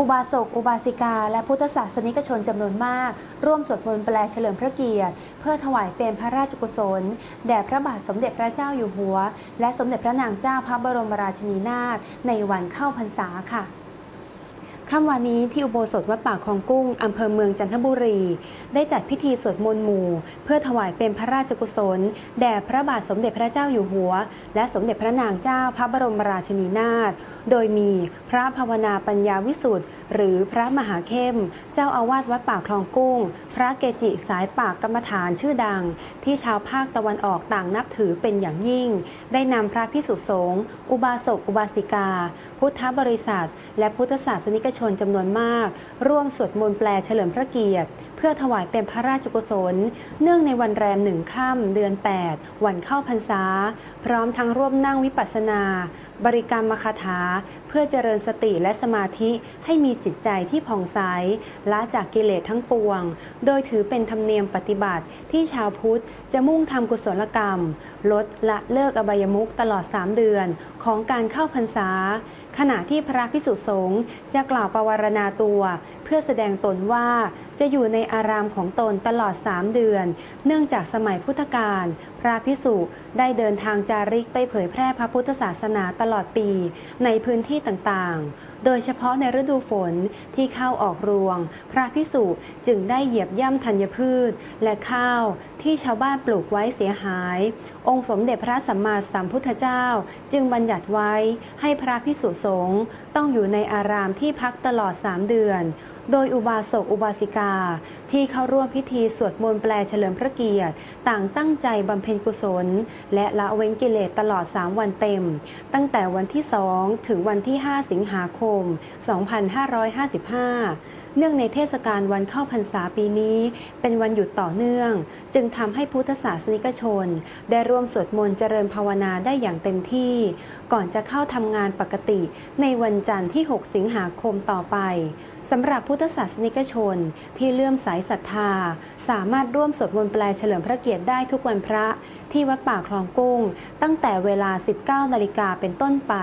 อุบาสก อุบาสิกา และพุทธศาสนิกชนจำนวนมาก ร่วมสวดมนต์แปลเฉลิมพระเกียรติ เพื่อถวายเป็นพระราชกุศล แด่พระบาทสมเด็จพระเจ้าอยู่หัว และสมเด็จพระนางเจ้าพระบรมราชินีนาถในวันเข้าพรรษาค่ะ ค่ำวันนี้ที่อุโบสถวัดป่าคลองกุ้ง อำเภอเมืองจันทบุรี ได้จัดพิธีสวดมนต์หมู่ เพื่อถวายเป็นพระราชกุศล แด่พระบาทสมเด็จพระเจ้าอยู่หัว และสมเด็จพระนางเจ้าพระบรมราชินีนาถ โดยมีพระภาวนาปัญญาวิสุทธ์หรือพระมหาเข้ม เจ้าอาวาสวัดป่าคลองกุ้ง พระเกจิสายปากกรรมฐานชื่อดัง ที่ชาวภาคตะวันออกต่างนับถือเป็นอย่างยิ่ง ได้นำพระพิสุสงฆ์อุบาสกอุบาสิกา พุทธบริษัท และพุทธศาสนิกชนจำนวนมาก ร่วมสวดมนต์แปลเฉลิมพระเกียรติ เพื่อถวายเป็นพระราชกุศล เนื่องในวันแรมหนึ่งค่ำเดือน 8 วันเข้าพรรษา พร้อมทั้งร่วมนั่งวิปัสสนา บริกรรมมคาถา เพื่อเจริญสติและสมาธิให้มีจิตใจที่ผ่องใสละจากกิเลสทั้งปวง โดยถือเป็นธรรมเนียมปฏิบัติที่ชาวพุทธจะมุ่งทำกุศลกรรม ลดละเลิกอบายมุขตลอด 3 เดือน ของการเข้าพรรษาขณะที่พระพิสุสงฆ์จะกล่าวปวารณาตัว เพื่อแสดงตนว่า จะอยู่ในอารามของตนตลอด3เดือน เนื่องจากสมัยพุทธกาลพระพิสุได้เดินทางจาริกไปเผยแพร่พระพุทธศาสนาตลอดปีในพื้นที่ต่างๆ โดยเฉพาะในฤดูฝนที่เข้าออกรวง พระพิสุจึงได้เหยียบย่ำธัญพืช และข้าวที่ชาวบ้านปลูกไว้เสียหาย องค์สมเด็จพระสัมมาสัมพุทธเจ้า จึงบัญญัติไว้ให้พระพิสุสงฆ์ต้องอยู่ในอารามที่พักตลอด3เดือน โดยอุบาสกอุบาสิกา ที่เข้าร่วมพิธีสวดมนต์แปลเฉลิมพระเกียรติ ต่างตั้งใจบำเพ็ญกุศล และละเว้นกิเลสตลอด 3 วันเต็ม ตั้งแต่วันที่ 2 ถึงวันที่ 5 สิงหาคม 2555 เนื่องในเทศกาลวันเข้าพรรษาปีนี้ เป็นวันหยุดต่อเนื่อง จึงทำให้พุทธศาสนิกชน ได้ร่วมสวดมนต์เจริญภาวนาได้อย่างเต็มที่ ก่อนจะเข้าทำงานปกติในวันจันทร์ที่ 6 สิงหาคมต่อไป สำหรับพุทธศาสนิกชนที่เลื่อมใสศรัทธา สามารถร่วมสวดมนต์แปลเฉลิมพระเกียรติได้ทุกวันพระที่วัดป่าคลองกุ้ง ตั้งแต่เวลา 19 นาฬิกาเป็นต้นไป